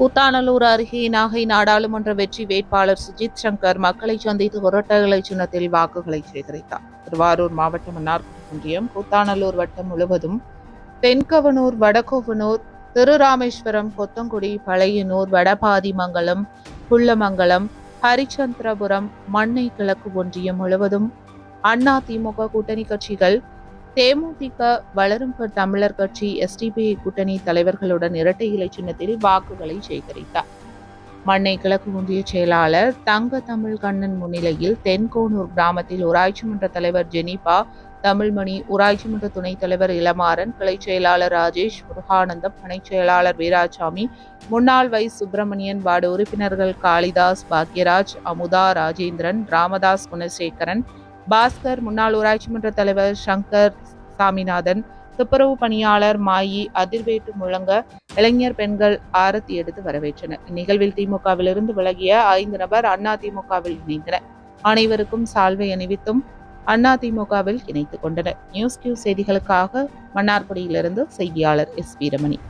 கூத்தானல்லூர் அருகே நாகை நாடாளுமன்ற வெற்றி வேட்பாளர் சுஜித் சங்கர் மக்களை சந்தித்து ஒரட்டகளை சின்னத்தில் வாக்குகளை சேகரித்தார். திருவாரூர் மாவட்டம் மன்னார்குடி ஒன்றியம் கூத்தானல்லூர் வட்டம் முழுவதும் தென்கவனூர் வடகோவனூர் திருராமேஸ்வரம் கொத்தங்குடி பழையனூர் வடபாதிமங்கலம் குள்ளமங்கலம் ஹரிச்சந்திரபுரம் மண்ணை கிழக்கு ஒன்றியம் முழுவதும் அண்ணா திமுக கூட்டணி கட்சிகள் தேமுதிக வளரும் தமிழர் கட்சி எஸ்டிபிஐ கூட்டணி தலைவர்களுடன் இரட்டை இலை சின்னத்தில் வாக்குகளை சேகரித்தார். மண்ணை கிழக்கு ஒன்றிய செயலாளர் தங்க தமிழ் கண்ணன் முன்னிலையில் தென்கோனூர் கிராமத்தில் ஊராட்சி மன்ற தலைவர் ஜெனிபா தமிழ்மணி ஊராட்சி மன்ற துணைத் தலைவர் இளமாறன் கிளை செயலாளர் ராஜேஷ் முருகானந்தம் பணைச் செயலாளர் வீராசாமி முன்னாள் வை சுப்பிரமணியன் வார்டு உறுப்பினர்கள் காளிதாஸ் பாக்யராஜ் அமுதா ராஜேந்திரன் ராமதாஸ் குணசேகரன் பாஸ்கர் முன்னாள் ஊராட்சி மன்ற தலைவர் சங்கர் சாமிநாதன் துப்புரவு பணியாளர் மாயி அதிர்வேட்டு முழங்க இளைஞர் பெண்கள் ஆரத்தி எடுத்து வரவேற்றனர். இந்நிகழ்வில் திமுகவிலிருந்து விலகிய ஐந்து நபர் அண்ணா திமுகவில் இணைந்தனர். அனைவருக்கும் சால்வை அணிவித்தும் அண்ணா திமுகவில் இணைத்துக் கொண்டனர். நியூஸ் கியூ செய்திகளுக்காக மன்னார்குடியிலிருந்து செய்தியாளர் எஸ் வீரமணி.